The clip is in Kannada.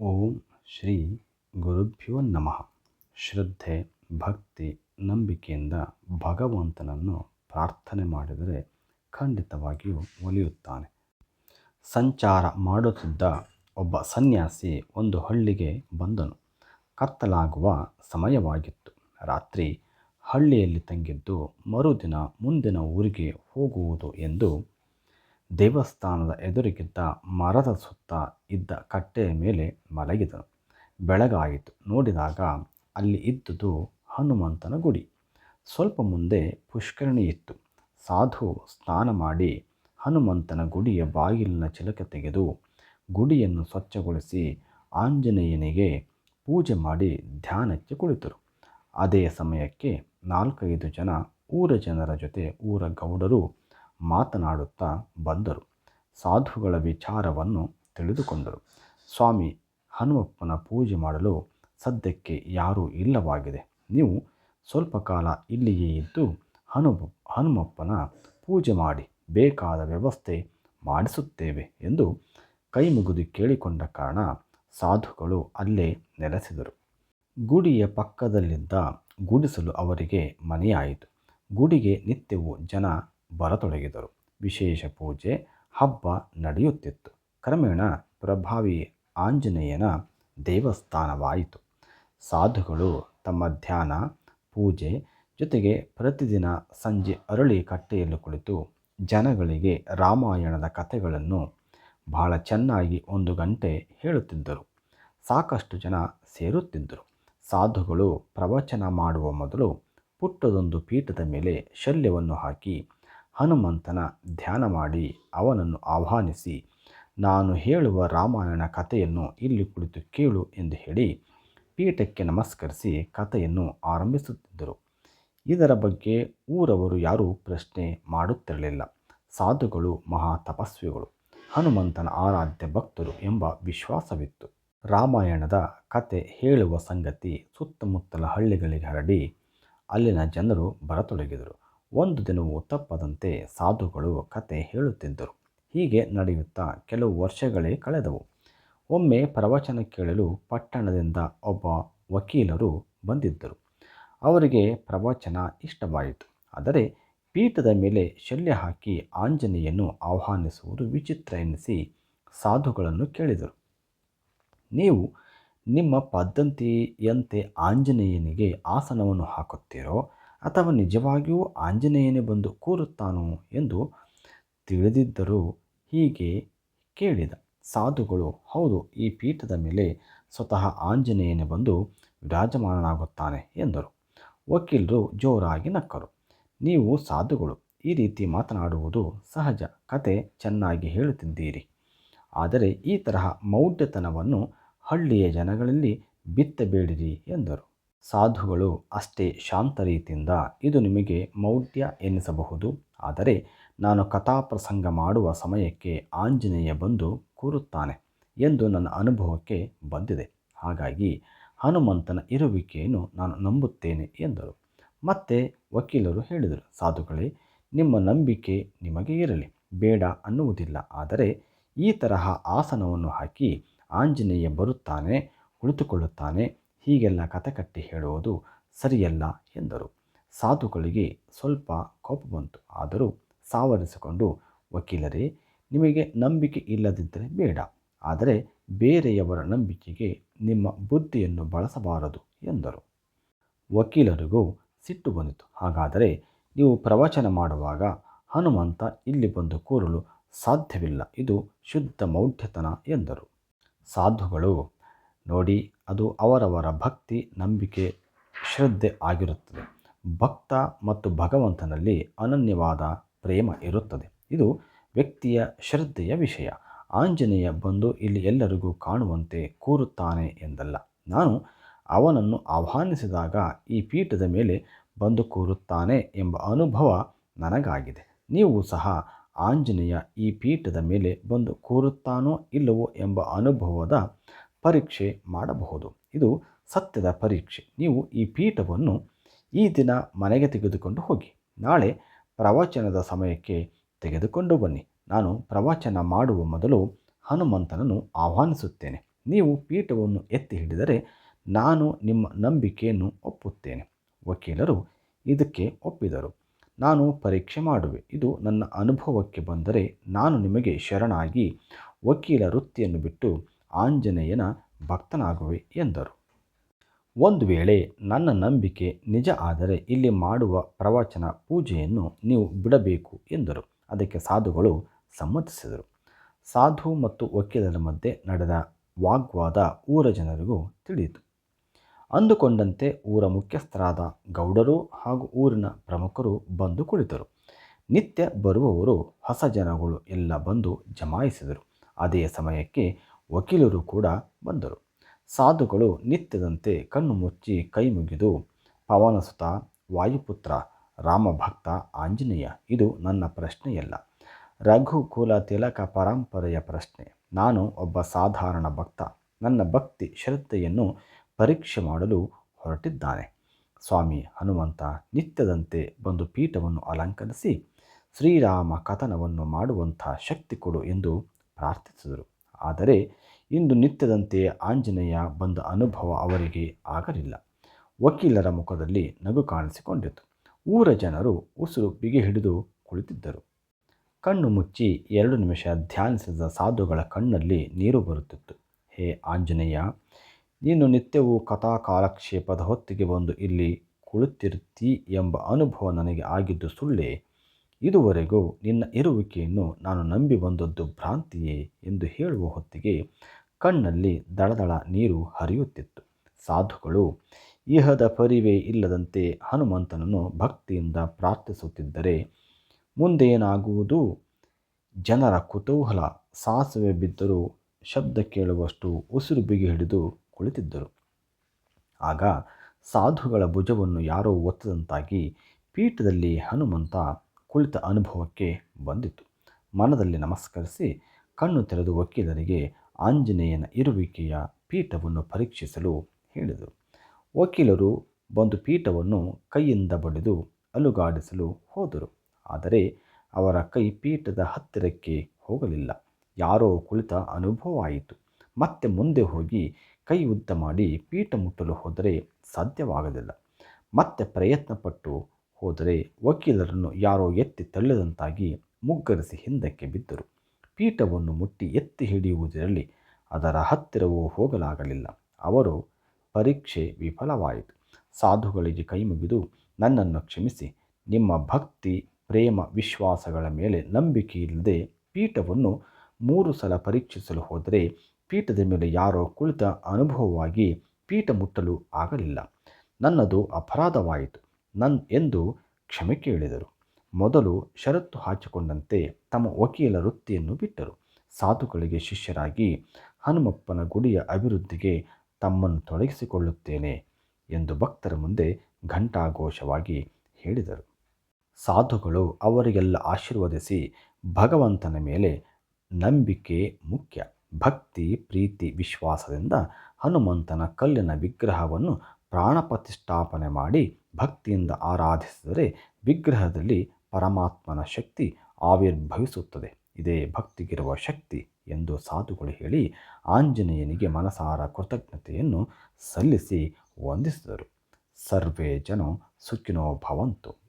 ಓಂ ಶ್ರೀ ಗುರುಭ್ಯೋ ನಮಃ. ಶ್ರದ್ಧೆ, ಭಕ್ತಿ, ನಂಬಿಕೆಯಿಂದ ಭಗವಂತನನ್ನು ಪ್ರಾರ್ಥನೆ ಮಾಡಿದರೆ ಖಂಡಿತವಾಗಿಯೂ ಒಲಿಯುತ್ತಾನೆ. ಸಂಚಾರ ಮಾಡುತ್ತಿದ್ದ ಒಬ್ಬ ಸನ್ಯಾಸಿ ಒಂದು ಹಳ್ಳಿಗೆ ಬಂದನು. ಕತ್ತಲಾಗುವ ಸಮಯವಾಗಿತ್ತು. ರಾತ್ರಿ ಹಳ್ಳಿಯಲ್ಲಿ ತಂಗಿದ್ದು ಮರುದಿನ ಮುಂದಿನ ಊರಿಗೆ ಹೋಗುವುದು ಎಂದು ದೇವಸ್ಥಾನದ ಎದುರಿಗಿದ್ದ ಮರದ ಸುತ್ತ ಇದ್ದ ಕಟ್ಟೆಯ ಮೇಲೆ ಮಲಗಿದನು. ಬೆಳಗಾಯಿತು. ನೋಡಿದಾಗ ಅಲ್ಲಿ ಇದ್ದುದು ಹನುಮಂತನ ಗುಡಿ. ಸ್ವಲ್ಪ ಮುಂದೆ ಪುಷ್ಕರಣಿ ಇತ್ತು ಸಾಧು ಸ್ನಾನ ಮಾಡಿ ಹನುಮಂತನ ಗುಡಿಯ ಬಾಗಿಲಿನ ಚಿಲಕ ತೆಗೆದು ಗುಡಿಯನ್ನು ಸ್ವಚ್ಛಗೊಳಿಸಿ ಆಂಜನೇಯನಿಗೆ ಪೂಜೆ ಮಾಡಿ ಧ್ಯಾನಕ್ಕೆ ಕುಳಿತರು. ಅದೇ ಸಮಯಕ್ಕೆ ನಾಲ್ಕೈದು ಜನ ಊರ ಜನರ ಜೊತೆ ಊರ ಗೌಡರು ಮಾತನಾಡುತ್ತಾ ಬಂದರು. ಸಾಧುಗಳ ವಿಚಾರವನ್ನು ತಿಳಿದುಕೊಂಡರು. ಸ್ವಾಮಿ, ಹನುಮಪ್ಪನ ಪೂಜೆ ಮಾಡಲು ಸದ್ಯಕ್ಕೆ ಯಾರೂ ಇಲ್ಲವಾಗಿದೆ. ನೀವು ಸ್ವಲ್ಪ ಕಾಲ ಇಲ್ಲಿಯೇ ಇದ್ದು ಹನು ಹನುಮಪ್ಪನ ಪೂಜೆ ಮಾಡಿ ಬೇಕಾದ ವ್ಯವಸ್ಥೆ ಮಾಡಿಸುತ್ತೇವೆ ಎಂದು ಕೈ ಮುಗಿದು ಕೇಳಿಕೊಂಡ ಕಾರಣ ಸಾಧುಗಳು ಅಲ್ಲೇ ನೆಲೆಸಿದರು. ಗುಡಿಯ ಪಕ್ಕದಲ್ಲಿದ್ದ ಗುಡಿಸಲು ಅವರಿಗೆ ಮನೆಯಾಯಿತು. ಗುಡಿಗೆ ನಿತ್ಯವೂ ಜನ ಬರತೊಡಗಿದರು. ವಿಶೇಷ ಪೂಜೆ, ಹಬ್ಬ ನಡೆಯುತ್ತಿತ್ತು. ಕ್ರಮೇಣ ಪ್ರಭಾವಿ ಆಂಜನೇಯನ ದೇವಸ್ಥಾನವಾಯಿತು. ಸಾಧುಗಳು ತಮ್ಮ ಧ್ಯಾನ, ಪೂಜೆ ಜೊತೆಗೆ ಪ್ರತಿದಿನ ಸಂಜೆ ಅರಳಿ ಕಟ್ಟೆಯಲ್ಲಿ ಕುಳಿತು ಜನಗಳಿಗೆ ರಾಮಾಯಣದ ಕಥೆಗಳನ್ನು ಬಹಳ ಚೆನ್ನಾಗಿ ಒಂದು ಗಂಟೆ ಹೇಳುತ್ತಿದ್ದರು. ಸಾಕಷ್ಟು ಜನ ಸೇರುತ್ತಿದ್ದರು. ಸಾಧುಗಳು ಪ್ರವಚನ ಮಾಡುವ ಮೊದಲು ಪುಟ್ಟದೊಂದು ಪೀಠದ ಮೇಲೆ ಶಲ್ಯವನ್ನು ಹಾಕಿ ಹನುಮಂತನ ಧ್ಯಾನ ಮಾಡಿ ಅವನನ್ನು ಆಹ್ವಾನಿಸಿ, ನಾನು ಹೇಳುವ ರಾಮಾಯಣ ಕಥೆಯನ್ನು ಇಲ್ಲಿ ಕುಳಿತು ಕೇಳು ಎಂದು ಹೇಳಿ ಪೀಠಕ್ಕೆ ನಮಸ್ಕರಿಸಿ ಕಥೆಯನ್ನು ಆರಂಭಿಸುತ್ತಿದ್ದರು. ಇದರ ಬಗ್ಗೆ ಊರವರು ಯಾರೂ ಪ್ರಶ್ನೆ ಮಾಡುತ್ತಿರಲಿಲ್ಲ. ಸಾಧುಗಳು ಮಹಾ ತಪಸ್ವಿಗಳು. ಹನುಮಂತನ ಆರಾಧ್ಯ ಭಕ್ತರು ಎಂಬ ವಿಶ್ವಾಸವಿತ್ತು. ರಾಮಾಯಣದ ಕತೆ ಹೇಳುವ ಸಂಗತಿ ಸುತ್ತಮುತ್ತಲ ಹಳ್ಳಿಗಳಿಗೆ ಹರಡಿ, ಅಲ್ಲಿನ ಜನರು ಬರತೊಡಗಿದರು. ಒಂದು ದಿನವೂ ತಪ್ಪದಂತೆ ಸಾಧುಗಳು ಕತೆ ಹೇಳುತ್ತಿದ್ದರು. ಹೀಗೆ ನಡೆಯುತ್ತಾ ಕೆಲವು ವರ್ಷಗಳೇ ಕಳೆದವು. ಒಮ್ಮೆ ಪ್ರವಚನ ಕೇಳಲು ಪಟ್ಟಣದಿಂದ ಒಬ್ಬ ವಕೀಲರು ಬಂದಿದ್ದರು. ಅವರಿಗೆ ಪ್ರವಚನ ಇಷ್ಟವಾಯಿತು. ಆದರೆ ಪೀಠದ ಮೇಲೆ ಶಲ್ಯ ಹಾಕಿ ಆಂಜನೇಯನ್ನು ಆಹ್ವಾನಿಸುವುದು ವಿಚಿತ್ರ ಎನಿಸಿ ಸಾಧುಗಳನ್ನು ಕೇಳಿದರು. ನೀವು ನಿಮ್ಮ ಪದ್ಧತಿಯಂತೆ ಆಂಜನೇಯನಿಗೆ ಆಸನವನ್ನು ಹಾಕುತ್ತೀರೋ? ಅಥವಾ ನಿಜವಾಗಿಯೂ ಆಂಜನೇಯನೇ ಬಂದು ಕೂರುತ್ತಾನೋ ಎಂದು ತಿಳಿದಿದ್ದರೂ ಹೀಗೆ ಕೇಳಿದ. ಸಾಧುಗಳು, ಹೌದು, ಈ ಪೀಠದ ಮೇಲೆ ಸ್ವತಃ ಆಂಜನೇಯನೇ ಬಂದು ವಿರಾಜಮಾನನಾಗುತ್ತಾನೆ ಎಂದರು. ವಕೀಲರು ಜೋರಾಗಿ ನಕ್ಕರು. ನೀವು ಸಾಧುಗಳು, ಈ ರೀತಿ ಮಾತನಾಡುವುದು ಸಹಜ, ಕತೆ ಚೆನ್ನಾಗಿ ಹೇಳುತ್ತಿದ್ದೀರಿ. ಆದರೆ ಈ ತರಹ ಮೌಢ್ಯತನವನ್ನು ಹಳ್ಳಿಯ ಜನಗಳಲ್ಲಿ ಬಿತ್ತಬೇಡಿರಿ ಎಂದರು. ಸಾಧುಗಳು ಅಷ್ಟೇ ಶಾಂತ ರೀತಿಯಿಂದ ಇದು ನಿಮಗೆ ಮೌಢ್ಯ ಎನ್ನಿಸಬಹುದು ಆದರೆ ನಾನು ಕಥಾಪ್ರಸಂಗ ಮಾಡುವ ಸಮಯಕ್ಕೆ ಆಂಜನೇಯ ಬಂದು ಕೂರುತ್ತಾನೆ ಎಂದು ನನ್ನ ಅನುಭವಕ್ಕೆ ಬಂದಿದೆ. ಹಾಗಾಗಿ ಹನುಮಂತನ ಇರುವಿಕೆಯನ್ನು ನಾನು ನಂಬುತ್ತೇನೆ ಎಂದರು. ಮತ್ತೆ ವಕೀಲರು ಹೇಳಿದರು, ಸಾಧುಗಳೇ, ನಿಮ್ಮ ನಂಬಿಕೆ ನಿಮಗೆ ಇರಲಿ, ಬೇಡ ಅನ್ನುವುದಿಲ್ಲ. ಆದರೆ ಈ ತರಹ ಆಸನವನ್ನು ಹಾಕಿ ಆಂಜನೇಯ ಬರುತ್ತಾನೆ, ಕುಳಿತುಕೊಳ್ಳುತ್ತಾನೆ ಹೀಗೆಲ್ಲ ಕತೆ ಕಟ್ಟಿ ಹೇಳುವುದು ಸರಿಯಲ್ಲ ಎಂದರು. ಸಾಧುಗಳಿಗೆ ಸ್ವಲ್ಪ ಕೋಪ ಬಂತು. ಆದರೂ ಸಾವರಿಸಿಕೊಂಡು, ವಕೀಲರೇ, ನಿಮಗೆ ನಂಬಿಕೆ ಇಲ್ಲದಿದ್ದರೆ ಬೇಡ. ಆದರೆ ಬೇರೆಯವರ ನಂಬಿಕೆಗೆ ನಿಮ್ಮ ಬುದ್ಧಿಯನ್ನು ಬಳಸಬಾರದು ಎಂದರು. ವಕೀಲರಿಗೂ ಸಿಟ್ಟು ಬಂದಿತು. ಹಾಗಾದರೆ ನೀವು ಪ್ರವಚನ ಮಾಡುವಾಗ, ಹನುಮಂತ ಇಲ್ಲಿ ಬಂದು ಕೂರಲು ಸಾಧ್ಯವಿಲ್ಲ. ಇದು ಶುದ್ಧ ಮೌಢ್ಯತನ ಎಂದರು. ಸಾಧುಗಳು ನೋಡಿ, ಅದು ಅವರವರ ಭಕ್ತಿ, ನಂಬಿಕೆ, ಶ್ರದ್ಧೆ ಆಗಿರುತ್ತದೆ. ಭಕ್ತ ಮತ್ತು ಭಗವಂತನಲ್ಲಿ ಅನನ್ಯವಾದ ಪ್ರೇಮ ಇರುತ್ತದೆ. ಇದು ವ್ಯಕ್ತಿಯ ಶ್ರದ್ಧೆಯ ವಿಷಯ. ಆಂಜನೇಯ ಬಂದು ಇಲ್ಲಿ ಎಲ್ಲರಿಗೂ ಕಾಣುವಂತೆ ಕೂರುತ್ತಾನೆ ಎಂದಲ್ಲ. ನಾನು ಅವನನ್ನು ಆಹ್ವಾನಿಸಿದಾಗ ಈ ಪೀಠದ ಮೇಲೆ ಬಂದು ಕೂರುತ್ತಾನೆ ಎಂಬ ಅನುಭವ ನನಗಾಗಿದೆ. ನೀವು ಸಹ ಆಂಜನೇಯ ಈ ಪೀಠದ ಮೇಲೆ ಬಂದು ಕೂರುತ್ತಾನೋ ಇಲ್ಲವೋ ಎಂಬ ಅನುಭವದ ಪರೀಕ್ಷೆ ಮಾಡಬಹುದು. ಇದು ಸತ್ಯದ ಪರೀಕ್ಷೆ. ನೀವು ಈ ಪೀಠವನ್ನು ಈ ದಿನ ಮನೆಗೆ ತೆಗೆದುಕೊಂಡು ಹೋಗಿ, ನಾಳೆ ಪ್ರವಚನದ ಸಮಯಕ್ಕೆ ತೆಗೆದುಕೊಂಡು ಬನ್ನಿ. ನಾನು ಪ್ರವಚನ ಮಾಡುವ ಮೊದಲು ಹನುಮಂತನನ್ನು ಆಹ್ವಾನಿಸುತ್ತೇನೆ. ನೀವು ಪೀಠವನ್ನು ಎತ್ತಿ ಹಿಡಿದರೆ ನಾನು ನಿಮ್ಮ ನಂಬಿಕೆಯನ್ನು ಒಪ್ಪುತ್ತೇನೆ. ವಕೀಲರು ಇದಕ್ಕೆ ಒಪ್ಪಿದರು. ನಾನು ಪರೀಕ್ಷೆ ಮಾಡುವೆ. ಇದು ನನ್ನ ಅನುಭವಕ್ಕೆ ಬಂದರೆ ನಾನು ನಿಮಗೆ ಶರಣಾಗಿ ವಕೀಲ ವೃತ್ತಿಯನ್ನು ಬಿಟ್ಟು ಆಂಜನೇಯನ ಭಕ್ತನಾಗುವೆ ಎಂದರು. ಒಂದು ವೇಳೆ ನನ್ನ ನಂಬಿಕೆ ನಿಜ ಆದರೆ ಇಲ್ಲಿ ಮಾಡುವ ಪ್ರವಚನ ಪೂಜೆಯನ್ನು ನೀವು ಬಿಡಬೇಕು ಎಂದರು. ಅದಕ್ಕೆ ಸಾಧುಗಳು ಸಮ್ಮತಿಸಿದರು. ಸಾಧು ಮತ್ತು ವಕೀಲರ ಮಧ್ಯೆ ನಡೆದ ವಾಗ್ವಾದ ಊರ ಜನರಿಗೂ ತಿಳಿಯಿತು. ಅಂದುಕೊಂಡಂತೆ ಊರ ಮುಖ್ಯಸ್ಥರಾದ ಗೌಡರು ಹಾಗೂ ಊರಿನ ಪ್ರಮುಖರು ಬಂದು ಕುಳಿತರು. ನಿತ್ಯ ಬರುವವರು ಹೊಸ ಜನಗಳು ಎಲ್ಲ ಬಂದು ಜಮಾಯಿಸಿದರು. ಅದೇ ಸಮಯಕ್ಕೆ ವಕೀಲರು ಕೂಡ ಬಂದರು. ಸಾಧುಗಳು ನಿತ್ಯದಂತೆ ಕಣ್ಣು ಮುಚ್ಚಿ ಕೈ ಮುಗಿದು, ಪವನಸುತ, ವಾಯುಪುತ್ರ, ರಾಮಭಕ್ತ, ಆಂಜನೇಯ, ಇದು ನನ್ನ ಪ್ರಶ್ನೆಯಲ್ಲ. ರಘುಕುಲ ತಿಲಕ ಪರಂಪರೆಯ ಪ್ರಶ್ನೆ. ನಾನು ಒಬ್ಬ ಸಾಧಾರಣ ಭಕ್ತ. ನನ್ನ ಭಕ್ತಿ ಶ್ರದ್ಧೆಯನ್ನು ಪರೀಕ್ಷೆ ಮಾಡಲು ಹೊರಟಿದ್ದಾನೆ. ಸ್ವಾಮಿ ಹನುಮಂತ ನಿತ್ಯದಂತೆ ಬಂದು ಪೀಠವನ್ನು ಅಲಂಕರಿಸಿ, ಶ್ರೀರಾಮ ಕಥನವನ್ನು ಮಾಡುವಂಥ ಶಕ್ತಿ ಕೊಡು ಎಂದು ಪ್ರಾರ್ಥಿಸಿದರು. ಆದರೆ ಇಂದು ನಿತ್ಯದಂತೆ ಆಂಜನೇಯ ಬಂದ ಅನುಭವ ಅವರಿಗೆ ಆಗಲಿಲ್ಲ. ವಕೀಲರ ಮುಖದಲ್ಲಿ ನಗು ಕಾಣಿಸಿಕೊಂಡಿತು. ಊರ ಜನರು ಉಸಿರು ಬಿಗಿ ಹಿಡಿದು ಕುಳಿತಿದ್ದರು. ಕಣ್ಣು ಮುಚ್ಚಿ ಎರಡು ನಿಮಿಷ ಧ್ಯಾನಿಸಿದ ಸಾಧುಗಳ ಕಣ್ಣಲ್ಲಿ ನೀರು ಬರುತ್ತಿತ್ತು. ಹೇ ಆಂಜನೇಯ, ನೀನು ನಿತ್ಯವೂ ಕಥಾ ಕಾಲಕ್ಷೇಪದ ಹೊತ್ತಿಗೆ ಬಂದು ಇಲ್ಲಿ ಕುಳಿತಿರುತ್ತೀ ಎಂಬ ಅನುಭವ ನನಗೆ ಆಗಿದ್ದು ಸುಳ್ಳೇ? ಇದುವರೆಗೂ ನಿನ್ನ ಇರುವಿಕೆಯನ್ನು ನಾನು ನಂಬಿ ಬಂದದ್ದು ಭ್ರಾಂತಿಯೇ ಎಂದು ಹೇಳುವ ಹೊತ್ತಿಗೆ ಕಣ್ಣಲ್ಲಿ ದಳದಳ ನೀರು ಹರಿಯುತ್ತಿತ್ತು. ಸಾಧುಗಳು, ಇಹದ ಪರಿವೇ ಇಲ್ಲದಂತೆ ಹನುಮಂತನನ್ನು ಭಕ್ತಿಯಿಂದ ಪ್ರಾರ್ಥಿಸುತ್ತಿದ್ದರೆ ಮುಂದೇನಾಗುವುದು? ಜನರ ಕುತೂಹಲ, ಸಾಸುವೆ ಬಿದ್ದರೂ ಶಬ್ದ ಕೇಳುವಷ್ಟು ಉಸಿರು ಬಿಗಿ ಹಿಡಿದು ಕುಳಿತಿದ್ದರು. ಆಗ ಸಾಧುಗಳ ಭುಜವನ್ನು ಯಾರೋ ಒತ್ತದಂತಾಗಿ ಪೀಠದಲ್ಲಿ ಹನುಮಂತ ಕುಳಿತ ಅನುಭವಕ್ಕೆ ಬಂದಿತು. ಮನದಲ್ಲಿ ನಮಸ್ಕರಿಸಿ ಕಣ್ಣು ತೆರೆದು ವಕೀಲರಿಗೆ ಆಂಜನೇಯನ ಇರುವಿಕೆಯ ಪೀಠವನ್ನು ಪರೀಕ್ಷಿಸಲು ಹೇಳಿದರು. ವಕೀಲರು ಬಂದು ಪೀಠವನ್ನು ಕೈಯಿಂದ ಬಡಿದು ಅಲುಗಾಡಿಸಲು ಹೋದರು. ಆದರೆ ಅವರ ಕೈ ಪೀಠದ ಹತ್ತಿರಕ್ಕೆ ಹೋಗಲಿಲ್ಲ. ಯಾರೋ ಕುಳಿತ ಅನುಭವ ಆಯಿತು. ಮತ್ತೆ ಮುಂದೆ ಹೋಗಿ ಕೈ ಉದ್ದ ಮಾಡಿ ಪೀಠ ಮುಟ್ಟಲು ಹೋದರೆ ಸಾಧ್ಯವಾಗಲಿಲ್ಲ. ಮತ್ತೆ ಪ್ರಯತ್ನಪಟ್ಟು ಹೋದರೆ ವಕೀಲರನ್ನು ಯಾರೋ ಎತ್ತಿ ತಳ್ಳಿದಂತಾಗಿ ಮುಗ್ಗರಿಸಿ ಹಿಂದಕ್ಕೆ ಬಿದ್ದರು. ಪೀಠವನ್ನು ಮುಟ್ಟಿ ಎತ್ತಿ ಹಿಡಿಯುವುದರಲ್ಲಿ ಅದರ ಹತ್ತಿರವೂ ಹೋಗಲಾಗಲಿಲ್ಲ. ಅವರು ಪರೀಕ್ಷೆ ವಿಫಲವಾಯಿತು. ಸಾಧುಗಳಿಗೆ ಕೈಮುಗಿದು ನನ್ನನ್ನು ಕ್ಷಮಿಸಿ. ನಿಮ್ಮ ಭಕ್ತಿ, ಪ್ರೇಮ, ವಿಶ್ವಾಸಗಳ ಮೇಲೆ ನಂಬಿಕೆ ಇಲ್ಲದೆ ಪೀಠವನ್ನು ಮೂರು ಸಲ ಪರೀಕ್ಷಿಸಲು ಹೋದರೆ ಪೀಠದ ಮೇಲೆ ಯಾರೋ ಕುಳಿತ ಅನುಭವವಾಗಿ ಪೀಠ ಮುಟ್ಟಲು ಆಗಲಿಲ್ಲ. ನನ್ನದು ಅಪರಾಧವಾಯಿತು. ನನ್ ಎಂದು ಕ್ಷಮೆ ಕೇಳಿದರು. ಮೊದಲು ಷರತ್ತು ಹಾಕಿಕೊಂಡಂತೆ ತಮ್ಮ ವಕೀಲ ವೃತ್ತಿಯನ್ನು ಬಿಟ್ಟರು. ಸಾಧುಗಳಿಗೆ ಶಿಷ್ಯರಾಗಿ ಹನುಮಪ್ಪನ ಗುಡಿಯ ಅಭಿವೃದ್ಧಿಗೆ ತಮ್ಮನ್ನು ತೊಡಗಿಸಿಕೊಳ್ಳುತ್ತೇನೆ ಎಂದು ಭಕ್ತರ ಮುಂದೆ ಘಂಟಾಘೋಷವಾಗಿ ಹೇಳಿದರು. ಸಾಧುಗಳು ಅವರಿಗೆಲ್ಲ ಆಶೀರ್ವದಿಸಿ ಭಗವಂತನ ಮೇಲೆ ನಂಬಿಕೆ ಮುಖ್ಯ. ಭಕ್ತಿ, ಪ್ರೀತಿ, ವಿಶ್ವಾಸದಿಂದ ಹನುಮಂತನ ಕಲ್ಲಿನ ವಿಗ್ರಹವನ್ನು ಪ್ರಾಣ ಪ್ರತಿಷ್ಠಾಪನೆ ಮಾಡಿ ಭಕ್ತಿಯಿಂದ ಆರಾಧಿಸಿದರೆ ವಿಗ್ರಹದಲ್ಲಿ ಪರಮಾತ್ಮನ ಶಕ್ತಿ ಆವಿರ್ಭವಿಸುತ್ತದೆ. ಇದೇ ಭಕ್ತಿಗಿರುವ ಶಕ್ತಿ ಎಂದು ಸಾಧುಗಳು ಹೇಳಿ ಆಂಜನೇಯನಿಗೆ ಮನಸಾರ ಕೃತಜ್ಞತೆಯನ್ನು ಸಲ್ಲಿಸಿ ವಂದಿಸಿದರು. ಸರ್ವೇ ಜನ ಸುಖಿನೋ ಭವಂತು.